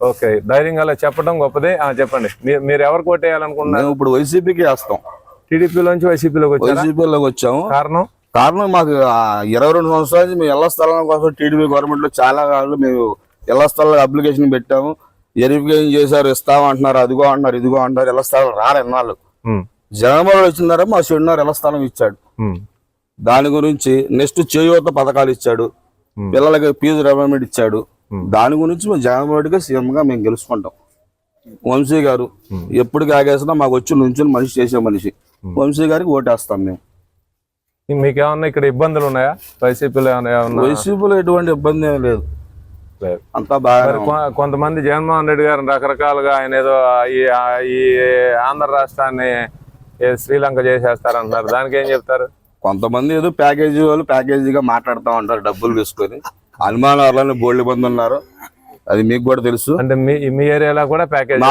Okay. ధైర్యంగా అలా చెప్పడం గొప్పదే. ఆ, చెప్పండి. మీరు మీరు ఎవరు కొట్టేయాలనుకున్నారు మేము ఇప్పుడు వైసీపీకి వేస్తాం. టీడీపీలోంచి వైసీపీలోకి వైసీపీలోకి వచ్చాము. కారణం? కారణం మాకు ఇరవై రెండు సంవత్సరాల నుంచి మేము ఇళ్ళ స్థలం కోసం టీడీపీ గవర్నమెంట్లో చాలా కాళ్ళు మేము ఇళ్ళ స్థలాల అప్లికేషన్ పెట్టాము. వెరిఫికేషన్ చేశారు ఇస్తాము అంటున్నారు అదిగో అంటున్నారు ఇదిగో అంటున్నారు ఇళ్ళ స్థలాలు రారు ఎన్నాళ్ళు. జగన్మోహన్ వచ్చినారా మా చెడున్నర ఇళ్ళ స్థలం ఇచ్చాడు. దాని గురించి నెక్స్ట్ చేయూత పథకాలు ఇచ్చాడు. పిల్లలకి ఫీజు రిమెంట్ ఇచ్చాడు. దాని గురించి మేము జగన్మోహన్ సీఎం గా మేము గెలుచుకుంటాం. వంశీ గారు ఎప్పుడు కాగేసినా మాకు వచ్చి నుంచుని మనిషి చేసే మనిషి. వంశీ గారికి ఓటేస్తాం మేము. మీకు ఏమన్నా ఇక్కడ ఇబ్బందులు ఉన్నాయా? వైసీపీలో ఏమన్నా వైసీపీలో ఎటువంటి ఇబ్బంది ఏం లేదు. అంతా బాగా కొంతమంది జగన్మోహన్ రెడ్డి గారు రకరకాలుగా ఆయన ఏదో ఈ ఈ ఆంధ్ర రాష్ట్రాన్ని శ్రీలంక చేసేస్తారంటున్నారు. దానికి ఏం చెప్తారు? కొంతమంది ఏదో ప్యాకేజీ వాళ్ళు ప్యాకేజీగా మాట్లాడుతూ ఉంటారు డబ్బులు తీసుకొని. అనుమానాలని బోల్డ్ మంది ఉన్నారు. అది మీకు కూడా తెలుసు. అంటే మీ మీ ఏరియాలో కూడా ప్యాకేజ్ మా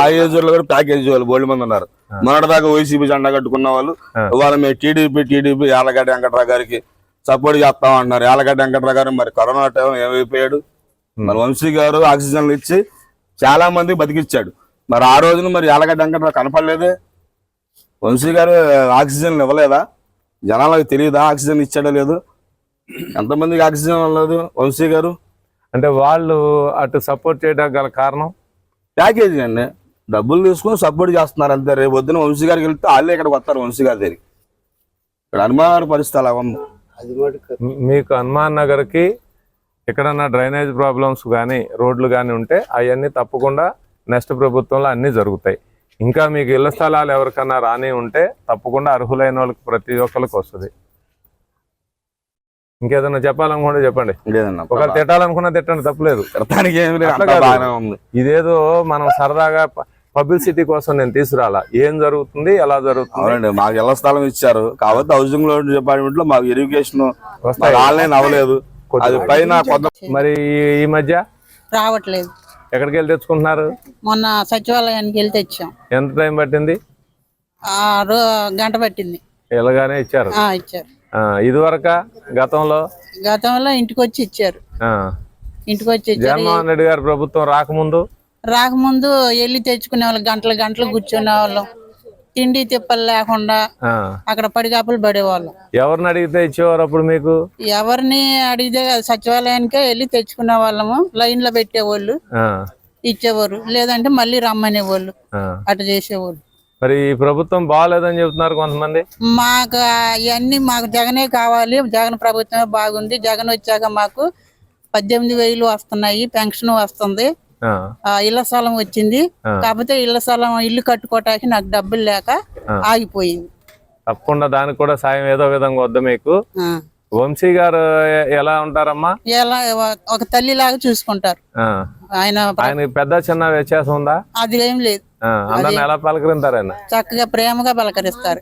కూడా ప్యాకేజీ వాళ్ళు బోల్డ్ మంది ఉన్నారు. మొన్నటిదాకా వైసీపీ జెండా కట్టుకున్న వాళ్ళు. ఇవాళ మేము టీడీపీ టీడీపీ యాలగడ్డ వెంకట్రావు గారికి సపోర్ట్ చేస్తాం అంటున్నారు యాలగడ్డ వెంకట్రావు గారు మరి కరోనా టైం ఏమైపోయాడు? మరి వంశీ గారు ఆక్సిజన్లు ఇచ్చి చాలా మంది బతికిచ్చాడు. మరి ఆ రోజున మరి యాలగడ్డ వెంకట్రావు కనపడలేదే? వంశీ గారు ఆక్సిజన్ ఇవ్వలేదా? జనాలకు తెలియదా ఆక్సిజన్ ఇచ్చాడో లేదు? ఎంతమందికి ఆక్సిజన్ ఇవ్వలేదు వంశీ గారు? అంటే వాళ్ళు అటు సపోర్ట్ చేయడానికి గల కారణం? ప్యాకేజీ అండి. డబ్బులు తీసుకొని సపోర్ట్ చేస్తున్నారు అంతే. రేపు పొద్దున వంశీ గారికి వెళ్తే వాళ్ళే ఇక్కడికి వస్తారు వంశీ గారి దగ్గరికి. ఇక్కడ అనుమాన పరిస్థితి అలా ఉంది. మీకు హనుమాన్ నగర్కి ఎక్కడన్నా డ్రైనేజ్ ప్రాబ్లమ్స్ కానీ రోడ్లు కానీ ఉంటే అవన్నీ తప్పకుండా నెక్స్ట్ ప్రభుత్వంలో అన్నీ జరుగుతాయి. ఇంకా మీకు ఇళ్ళ స్థలాలు ఎవరికన్నా రాని ఉంటే తప్పకుండా అర్హులైన వాళ్ళకి ప్రతి ఒక్కరికి వస్తుంది. ఇంకేదన్నా చెప్పాలనుకుంటే చెప్పండి. ఒకవేళ తిట్టాలనుకున్నా తిట్టండి తప్పలేదు. ఇదేదో మనం సరదాగా పబ్లిసిటీ కోసం నేను తీసుకురాలా. ఏం జరుగుతుంది ఎలా జరుగుతుంది? అవునండి మాకు ఇళ్ళ స్థలం ఇచ్చారు కాబట్టి హౌసింగ్ లోన్ డిపార్ట్మెంట్లో మాకు వస్తాయి. ఆన్లైన్ అవ్వలేదు అది పైన మరి ఈ- మధ్య? రావట్లేదు. ఎక్కడికి వెళ్ళి తెచ్చుకుంటున్నారు? మొన్న సచివాలయానికి వెళ్ళి తెచ్చాం. ఎంత టైం పట్టింది? గంట పట్టింది. ఇలాగానే ఇచ్చారు. ఆ ఇచ్చారు. ఇదివరక గతంలో? గతంలో ఇంటికి వచ్చి ఇచ్చారు. ఇంటికి వచ్చి ఇచ్చారు. జగన్మోహన్ రెడ్డి గారి ప్రభుత్వం రాకముందు? రాకముందు వెళ్ళి తెచ్చుకునే వాళ్ళం గంటలు గంటలు కూర్చునే వాళ్ళం. తిండి తిప్పలు లేకుండా అక్కడ పడిగాపులు పడేవాళ్ళం. ఎవరిని అడిగితే ఇచ్చేవారు అప్పుడు మీకు? ఎవరిని అడిగితే సచివాలయానికే వెళ్ళి తెచ్చుకునే వాళ్ళము లైన్లో పెట్టేవాళ్ళు ఇచ్చేవారు. లేదంటే మళ్ళీ రమ్మనేవాళ్ళు. అటు చేసేవాళ్ళు. మరి ఈ ప్రభుత్వం బాగాలేదని చెబుతున్నారు కొంతమంది. మాకు ఇవన్నీ మాకు జగనే కావాలి. జగన్ ప్రభుత్వమే బాగుంది. జగన్ వచ్చాక మాకు పద్దెనిమిది వేలు వస్తున్నాయి. పెన్షన్ వస్తుంది. ఇళ్ళ స్థలం వచ్చింది. కాకపోతే ఇళ్ళ స్థలం ఇల్లు కట్టుకోవటానికి నాకు డబ్బులు లేక ఆగిపోయింది. తప్పకుండా దానికి కూడా సాయం ఏదో విధంగా వద్ద మీకు. వంశీ గారు ఎలా ఉంటారమ్మా? ఎలా ఒక తల్లిలాగా చూసుకుంటారు. ఆ, ఆయన ఆయనకి పెద్ద చిన్న వ్యత్యాసం ఉందా? అది ఏం లేదు. ఆ, అందరిని ఎలా పలకరింటారు ఆయన? చక్కగా ప్రేమగా పలకరిస్తారు.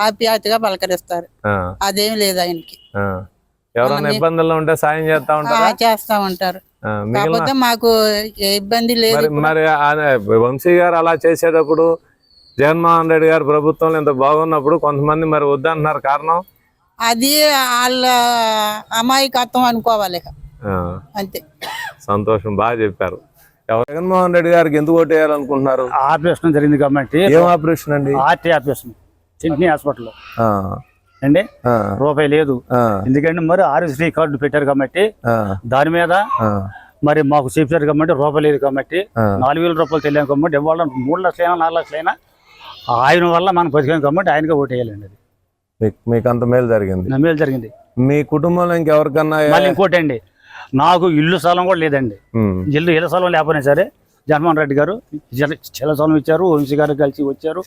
ఆప్యాయతగా పలకరిస్తారు. అదేం లేదు ఆయనకి. ఎవరైనా ఇబ్బందుల్లో ఉంటే సాయం చేస్తా ఉంటారా? చేస్తా ఉంటారు. కాకపోతే మాకు ఇబ్బంది లేదు మరి ఆయన వంశీ గారు అలా చేసేటప్పుడు జగన్మోహన్ రెడ్డి గారు ప్రభుత్వంలో ఇంత బాగున్నప్పుడు కొంతమంది మరి వద్దంటున్నారు కారణం? అది వాళ్ళ అమాయకత్వం అనుకోవాలి అంతే. సంతోషం బాగా చెప్పారు. జగన్మోహన్ రెడ్డి గారికి ఎందుకు ఓటేయాలనుకుంటున్నారు ఆపరేషన్ జరిగింది కాబట్టి ఏం ఆపరేషన్ అండి? ఆర్టీ ఆపరేషన్ చింటిని హాస్పిటల్లో ఆ, అండి? ఆ, రూపాయి లేదు. ఎందుకంటే మరి ఆరోగ్యశ్రీ కార్డు పెట్టారు కాబట్టి ఆ, దాని మీద మరి మాకు చెప్పారు కాబట్టి రూపాయి లేదు కాబట్టి. నాలుగు వేల రూపాయలు తెలియదు కాబట్టి ఇవాళ మూడు లక్షలైనా నాలుగు లక్షలైనా ఆయన వల్ల మనం బతికాం కాబట్టి ఆయనగా ఓటు వేయాలండి అది. మీకు అంత మేలు జరిగింది. నా మేలు జరిగింది. మీ కుటుంబంలో ఇంకెవరికన్నా మళ్ళీ ఇంకోటి అండి నాకు ఇల్లు స్థలం కూడా లేదండి. ఇల్లు ఇళ్ళ స్థలం లేకపోయినా సరే జగన్మోహన్ రెడ్డి గారు చిల్ల చిల్ల స్థలం ఇచ్చారు వంశీ గారు కలిసి వచ్చారు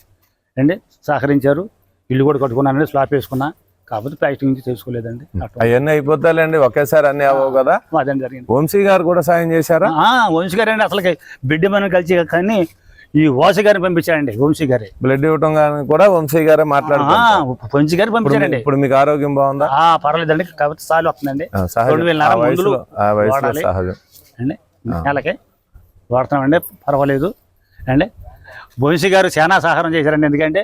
అండి సహకరించారు ఇల్లు కూడా కట్టుకున్నానండి స్లాబ్ వేసుకున్నా కాకపోతే ప్లాస్టిక్ నుంచి తెలుసుకోలేదండి. అట్లా అవన్నీ అయిపోతాయిలేండి ఒకేసారి అన్ని అవ్వవు కదా? అదే జరిగింది. వంశీ గారు కూడా సాయం చేశారా? ఆ, వంశీ గారు అండి అసలు బిడ్డ మనం కలిసి కానీ ఈ వాసి గారిని పంపించారండి వంశీ గారి. బ్లడ్ ఇవ్వటం కానీ కూడా వంశీ గారే మాట్లాడుతున్నారు వంశీ గారు పంపించారండి ఇప్పుడు మీకు ఆరోగ్యం బాగుందా? ఆ, పర్వాలేదండి కాకపోతే సాలు వస్తుందండి. రెండు వేల. సహజం. అండి నెలకి వాడుతున్నామండి పర్వాలేదు. అండి వంశీ గారు చాలా సహారం చేశారండి ఎందుకంటే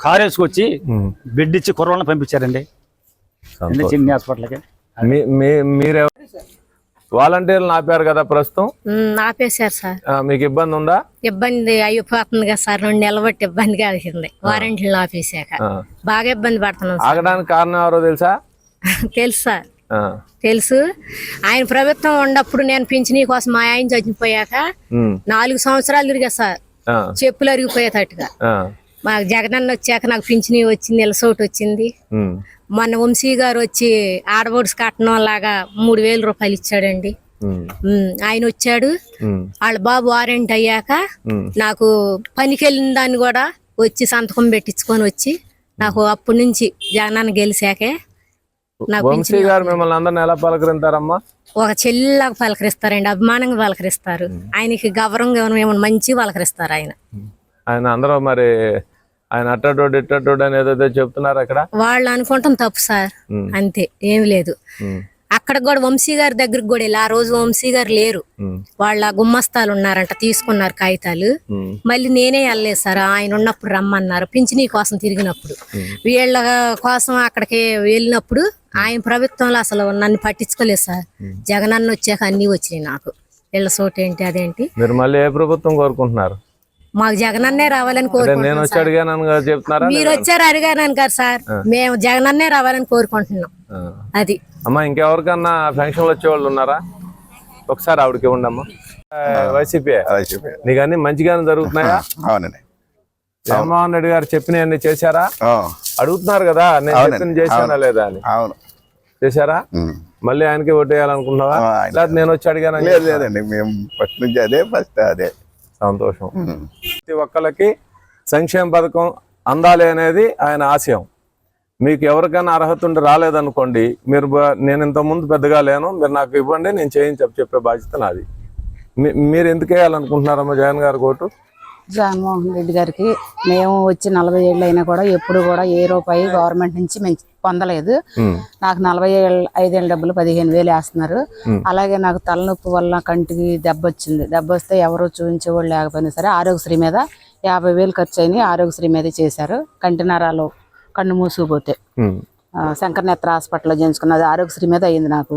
కారు వేసుకొచ్చి బెడ్ ఇచ్చి కుర్రోళ్ళని పంపించారండి. చిన్న హాస్పిటల్కి? మీ- మీ- మీరెవ వాలంటీర్లు ఆపారు కదా ప్రస్తుతం? ఆపేశారు సార్. మీకు ఇబ్బంది ఉందా? ఇబ్బంది అయిపోతుంది కదా సార్. రెండు నెలలు బట్టి ఇబ్బందిగా అవుతుంది వారంటీలు ఆపేశాక. బాగా ఇబ్బంది పడుతున్నాం ఆగడానికి కారణం ఎవరో తెలుసా? తెలుసు తెలుసు. ఆయన ప్రభుత్వం ఉన్నప్పుడు నేను పింఛనీ కోసం మా ఆయన చచ్చిపోయాక నాలుగు సంవత్సరాలు తిరిగా సార్. చెప్పులు అరిగిపోయేటట్టుగా. మాకు జగనన్న వచ్చాక నాకు పింఛనీ వచ్చింది ఎలసోటి వచ్చింది. మొన్న వంశీ గారు వచ్చి ఆడబోడ్స్ కట్టడం లాగా మూడు వేల రూపాయలు ఇచ్చాడండి. ఆయన వచ్చాడు. వాళ్ళ బాబు వారెంట్ అయ్యాక. నాకు పనికి వెళ్ళిన దాన్ని కూడా వచ్చి సంతకం పెట్టించుకొని వచ్చి నాకు అప్పటి నుంచి జగనన్న గెలిచాకే నాకు వంశీ గారు మిమ్మల్ని అందరిని ఎలా పలకరింటారమ్మా ఒక చెల్లిలాగా పలకరిస్తారండి అభిమానంగా పలకరిస్తారు. ఆయనకి గౌరవంగా మంచి పలకరిస్తారు ఆయన. ఆయన అందరూ మరి ఆయన అట్టటోడు ఇట్టటోడు అని ఏదైతే చెప్తున్నారు అక్కడ? వాళ్ళు అనుకుంటాం తప్పు సార్. అంతే ఏం లేదు. అక్కడ కూడా వంశీ గారి దగ్గరికి కూడా వెళ్ళి ఆ రోజు వంశీ గారు లేరు. వాళ్ళ గుమ్మస్తాలు ఉన్నారంట తీసుకున్నారు కాగితాలు. మళ్ళీ నేనే వెళ్ళలేదు సార్ ఆయన ఉన్నప్పుడు రమ్మన్నారు పింఛనీ కోసం తిరిగినప్పుడు. వీళ్ళ కోసం అక్కడికి వెళ్ళినప్పుడు ఆయన ప్రభుత్వంలో అసలు నన్ను పట్టించుకోలేదు సార్. జగనన్న వచ్చాక అన్ని వచ్చినాయి నాకు. వీళ్ళ సోటు ఏంటి అదేంటి? మీరు మళ్ళీ ఏ ప్రభుత్వం కోరుకుంటున్నారు? మాకు జగనన్నే రావాలని నేను కోరుకుంటున్నాం వచ్చి. అడిగాను చెప్తున్నారా మీరు వచ్చారు అడిగాను కదా సార్. మేము జగనన్నే రావాలని కోరుకుంటున్నాం. ఆ. అది. అమ్మా ఇంకెవరికన్నా వచ్చే వాళ్ళు ఉన్నారా? ఒకసారి ఆవిడకి ఇవ్వండి అమ్మా వైసీపీ. నీకు అన్ని మంచిగానే జరుగుతున్నాయా? అవునండి. జగన్మోహన్ రెడ్డి గారు చెప్పినవన్నీ చేశారా? ఆ, అడుగుతున్నారు కదా నేను అవునండి, చేశానా అవును. లేదా అని. అవును. చేశారా. మళ్ళీ ఆయనకి ఓటేయాలనుకుంటున్నావా ఆ, ఆయన- లేకపోతే నేను వచ్చి అడిగాను లేదు లేదండి మేము ఫస్ట్ నుంచి అదే ఫస్ట్ అదే. సంతోషం. ప్రతి ఒక్కళ్ళకి సంక్షేమ పథకం అందాలి అనేది ఆయన ఆశయం. మీకు ఎవరికైనా అర్హత ఉండి రాలేదనుకోండి మీరు నేను ఇంత ముందు పెద్దగా లేను మీరు నాకు ఇవ్వండి నేను చేయించి చెప్పే బాధ్యత నాది. మీరు ఎందుకు వేయాలనుకుంటున్నారమ్మా జగన్ గారు కోటు? జగన్మోహన్ రెడ్డి గారికి మేము వచ్చి నలభై ఏళ్ళు అయినా కూడా ఎప్పుడు కూడా ఏ రూపాయి గవర్నమెంట్ నుంచి మేము పొందలేదు. నాకు నలభై ఏళ్ళ ఐదేళ్ళ డబ్బులు పదిహేను వేలు వేస్తున్నారు. అలాగే నాకు తలనొప్పి వల్ల కంటికి దెబ్బ వచ్చింది. దెబ్బ వస్తే ఎవరు చూపించేవాళ్ళు లేకపోయినా సరే ఆరోగ్యశ్రీ మీద యాభై వేలు ఖర్చు అయినాయి. ఆరోగ్యశ్రీ మీద చేశారు. కంటి నరాలు కన్ను మూసుకుపోతే. ఉమ్, ఆ, శంకర్ నేత్ర హాస్పిటల్లో చేయించుకున్నది ఆరోగ్యశ్రీ మీద అయ్యింది నాకు.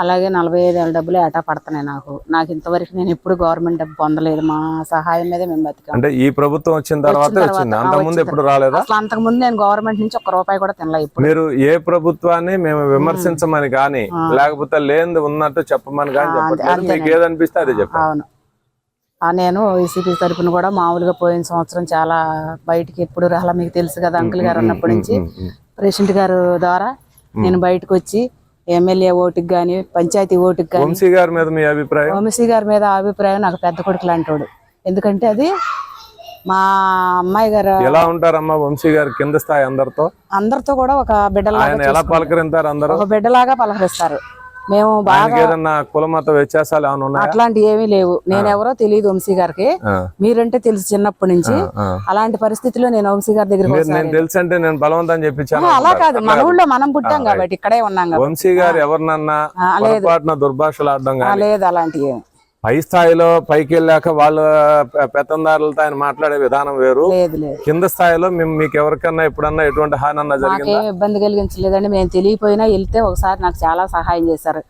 అలాగే నలభై ఐదు ఏళ్ళ డబ్బులు ఏటా పడుతున్నాయి నాకు. నాకు ఇంతవరకు నేను ఎప్పుడు గవర్నమెంట్ డబ్బు పొందలేదు. మా సహాయం మీదే మేము బతికాం. అంటే ఈ ప్రభుత్వం వచ్చిన తర్వాత అంతకుముందు ఎప్పుడు రాలేదా? అసలు అంతకు ముందు నేను గవర్నమెంట్ నుంచి ఒక్క రూపాయి కూడా తినలే ఇప్పుడు. మీరు ఏ ప్రభుత్వాన్ని మేము విమర్శించమని కానీ లేకపోతే లేనిది ఉన్నట్టు చెప్పమని కానీ మీకు ఏదనిపిస్తే అదే చెప్పండి. అవును. ఆ, నేను వైసీపీ తరపున కూడా మామూలుగా పోయిన సంవత్సరం చాలా బయటికి ఎప్పుడు రాలా మీకు తెలుసు కదా అంకుల్ గారు ఉన్నప్పటి నుంచి. ప్రెసిడెంట్ గారు ద్వారా నేను బయటకు వచ్చి ఎమ్మెల్యే ఓటుకి కానీ పంచాయతీ ఓటుకి కానీ వంశీ గారి మీద మీ అభిప్రాయం? వంశీ గారి మీద అభిప్రాయం నాకు పెద్ద కొడుకు లాంటోడు. ఎందుకంటే అది మా అమ్మాయి గారు ఎలా ఉంటారమ్మా వంశీ గారు కింద స్థాయి అందరితో? అందరితో కూడా ఒక బిడ్డలాగా ఎలా అందరూ? ఒక బిడ్డలాగా పలకరిస్తారు. మేము బాగా ఏదన్నా కులమత వ్యత్యాసాలు ఏమైనా ఉన్నాయా? అట్లాంటి ఏమీ లేవు. నేను ఎవరో తెలియదు వంశీ గారికి. మీరంటే తెలుసు చిన్నప్పటి నుంచి. అలాంటి పరిస్థితిలో నేను వంశీ గారి ఒకసారి తెలుసు అంటే నేను బలవంతం చెప్పించాను అలా. కాదు. మన ఊళ్ళో మనం పుట్టాం కాబట్టి ఇక్కడే ఉన్నాం వంశీ గారు ఎవరినన్నా లేదు. దుర్భాషలు ఆడడం లేదు అలాంటివి. పై స్థాయిలో పైకి వెళ్ళాక వాళ్ళ పెత్తందారులతో ఆయన మాట్లాడే విధానం వేరు. కింద స్థాయిలో మేము మీకు ఎవరికన్నా ఎప్పుడన్నా ఎటువంటి హాని అన్నా జరిగిందా? ఇబ్బంది కలిగించలేదండి. మేము తెలియపోయినా వెళ్తే ఒకసారి నాకు చాలా సహాయం చేశారు.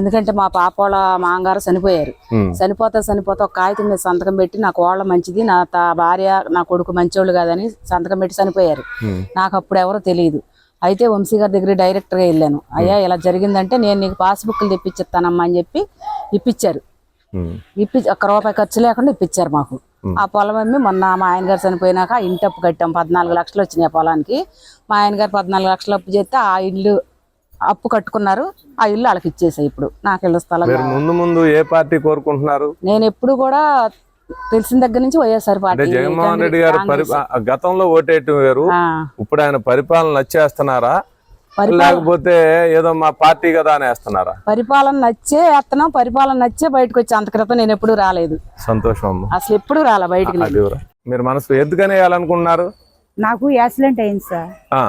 ఎందుకంటే మా పాప వాళ్ళ చనిపోయారు. చనిపోతా చనిపోతా ఒక కాగితం మీద సంతకం పెట్టి నా కోళ్ళ మంచిది నా తా భార్య నా కొడుకు మంచోళ్ళు కాదని సంతకం పెట్టి చనిపోయారు. నాకు అప్పుడు ఎవరో తెలియదు. అయితే వంశీ గారి దగ్గర డైరెక్ట్గా వెళ్ళాను. అయ్యా ఇలా జరిగిందంటే నేను నీకు పాస్బుక్లు తెప్పించిస్తానమ్మా అని చెప్పి ఇప్పించారు ఇప్పి ఒక్క రూపాయి ఖర్చు లేకుండా ఇప్పించారు మాకు. ఆ పొలం అమ్మి మొన్న మా ఆయన గారు చనిపోయినాక ఆ ఇంటి అప్పు కట్టాం. పద్నాలుగు లక్షలు వచ్చినాయి ఆ పొలానికి. మా ఆయన గారు పద్నాలుగు లక్షలు అప్పు చేస్తే ఆ ఇల్లు అప్పు కట్టుకున్నారు. ఆ ఇల్లు వాళ్ళకి ఇచ్చేసాయి ఇప్పుడు. నాకు ఇళ్ళ స్థలం. ముందు ముందు ఏ పార్టీ కోరుకుంటున్నారు? నేను ఎప్పుడు కూడా తెలిసిన దగ్గర నుంచి వైఎస్ఆర్ పార్టీ జగన్మోహన్ రెడ్డి గారు గతంలో ఓటేయటం వేరు. ఇప్పుడు ఆయన పరిపాలన నచ్చేస్తున్నారా? పరిపాలన లేకపోతే ఏదో మా పార్టీ కదా అని వేస్తున్నారా పరిపాలన నచ్చే వేస్తున్నాం పరిపాలన నచ్చే బయటకు వచ్చి అంత క్రితం నేను ఎప్పుడు రాలేదు. సంతోషం అమ్మ. అసలు ఎప్పుడు రాలే బయటికి నేను. అది? మీరు మనసు ఎందుకని వేయాలనుకుంటున్నారు? నాకు యాక్సిడెంట్ అయింది సార్. ఆ,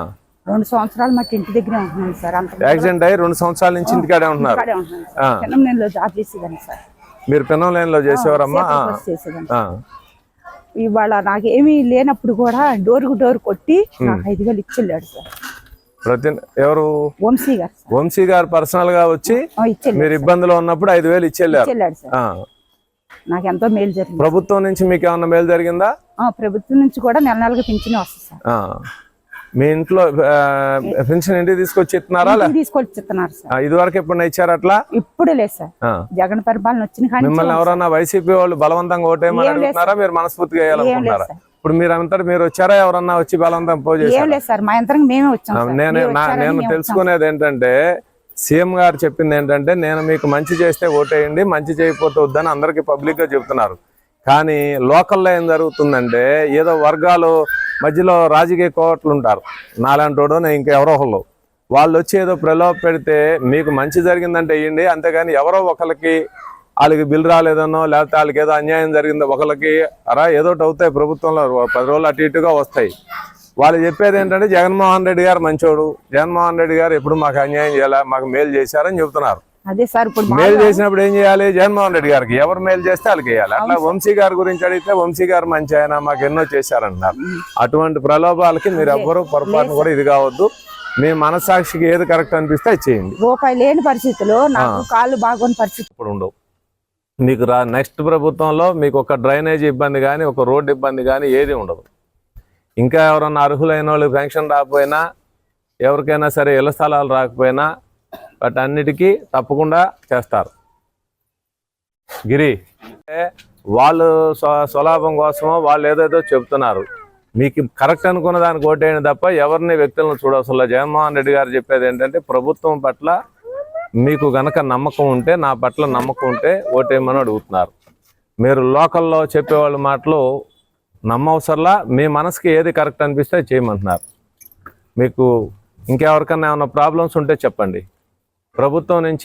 రెండు సంవత్సరాలు మట్టి ఇంటి దగ్గరే ఉంటున్నాను సార్. అంత యాక్సిడెంట్ అయ్యి రెండు సంవత్సరాల నుంచి ఇంటికాడే ఉంటున్నారు. ఇక్కడే ఉంటున్నాను ఆ, సార్ చిన్నమనేనిలో జాబ్ చేసేదాన్ని సార్. మీరు పెన్నం లైన్లో చేసేవారమ్మా? ఆ, సేపర్ బస్ చేసేదాన్ని ఆ, ఇవాళ నాకు ఏమీ లేనప్పుడు కూడా డోర్కు డోర్ కొట్టి నాకు ఐదు వేలు ఇచ్చి వెళ్ళాడు సార్. ప్రతి ఎవరు? వంశీ గారు వంశీ గారు పర్సనల్గా వచ్చి మీరు ఇబ్బందిలో ఉన్నప్పుడు ఐదు వేలు ఇచ్చెళ్ళారు. నాకు ఎంతో మేలు జరిగింది. ప్రభుత్వం నుంచి మీకు ఏమన్నా మేలు జరిగిందా? ఆ, ప్రభుత్వం నుంచి కూడా నెల నెలకి పింఛన్ వస్తుంది. మీ ఇంట్లో పెన్షన్ ఇంటికి తీసుకొచ్చి ఇస్తున్నారా? తీసుకొచ్చి ఇస్తున్నారు ఆ, ఇదివరకు ఎప్పుడైనా ఇచ్చారు అట్లా? ఇప్పుడు లేదు సార్. జగన్ పరిపాలన వచ్చిన మిమ్మల్ని ఎవరన్నా వైసీపీ వాళ్ళు బలవంతంగా అడుగుతున్నారా? మీరు మనస్ఫూర్తిగా వేయాలనుకుంటున్నారా? సార్. ఇప్పుడు మీరు అంతటా మీరు వచ్చారా ఎవరన్నా వచ్చి బలవంతం సార్ మా మేమే వచ్చాం. నేను నేను. తెలుసుకునేది ఏంటంటే సీఎం గారు చెప్పింది ఏంటంటే నేను మీకు మంచి చేస్తే ఓటేయండి మంచి చేయకపోతే వద్దని అందరికి పబ్లిక్గా చెప్తున్నారు కానీ లోకల్లో ఏం జరుగుతుందంటే ఏదో వర్గాలు మధ్యలో రాజకీయ కోట్లు ఉంటారు నాలాంటోడు నేను ఇంకెవరో ఒకళ్ళు వాళ్ళు వచ్చి ఏదో ప్రలోభ పెడితే మీకు మంచి జరిగిందంటే వేయండి అంతేగాని ఎవరో ఒకరికి వాళ్ళకి బిల్ రాలేదనో లేకపోతే వాళ్ళకి ఏదో అన్యాయం జరిగిందో ఒకరికి అరా ఏదో అవుతాయి ప్రభుత్వంలో పది రోజులు అటు ఇటుగా వస్తాయి. వాళ్ళు చెప్పేది ఏంటంటే జగన్మోహన్ రెడ్డి గారు మంచోడు. జగన్మోహన్ రెడ్డి గారు ఎప్పుడు మాకు అన్యాయం చేయాలా మాకు మేలు చేశారని చెప్తున్నారు అదే సార్ ఇప్పుడు మేలు చేసినప్పుడు ఏం చేయాలి? జగన్మోహన్ రెడ్డి గారికి ఎవరు మేలు చేస్తే వాళ్ళకి వేయాలి. అట్లా వంశీ గారి గురించి అడిగితే వంశీ గారు మంచి ఆయన మాకు ఎన్నో చేశారంటున్నారు అటువంటి ప్రలోభాలకి మీరు ఎవ్వరూ పొరపాటును కూడా ఇది కావద్దు. మీ మనసాక్షికి ఏది కరెక్ట్ అనిపిస్తే అది చేయండి. రూపాయి లేని పరిస్థితిలో నాకు కాళ్ళు బాగోని పరిస్థితి ఇప్పుడు ఉండవు. మీకు రా నెక్స్ట్ ప్రభుత్వంలో మీకు ఒక డ్రైనేజ్ ఇబ్బంది కానీ ఒక రోడ్డు ఇబ్బంది కానీ ఏది ఉండదు. ఇంకా ఎవరన్నా అర్హులైన వాళ్ళు పెన్షన్ రాకపోయినా ఎవరికైనా సరే ఇళ్ళ స్థలాలు రాకపోయినా వాటన్నిటికీ తప్పకుండా చేస్తారు. గిరి అంటే వాళ్ళు స్వలాభం కోసమో వాళ్ళు ఏదేదో చెప్తున్నారు మీకు కరెక్ట్ అనుకున్న దానికి ఓటేయండి తప్ప ఎవరిని వ్యక్తులను చూడవసరం లేదు. జగన్మోహన్ రెడ్డి గారు చెప్పేది ఏంటంటే ప్రభుత్వం పట్ల మీకు గనక నమ్మకం ఉంటే నా పట్ల నమ్మకం ఉంటే ఓటేయమని అడుగుతున్నారు. మీరు లోకల్లో చెప్పేవాళ్ళ మాటలు నమ్మవసరలా మీ మనసుకి ఏది కరెక్ట్ అనిపిస్తే చేయమంటున్నారు. మీకు ఇంకెవరికన్నా ఏమైనా ప్రాబ్లమ్స్ ఉంటే చెప్పండి. ప్రభుత్వం నుంచి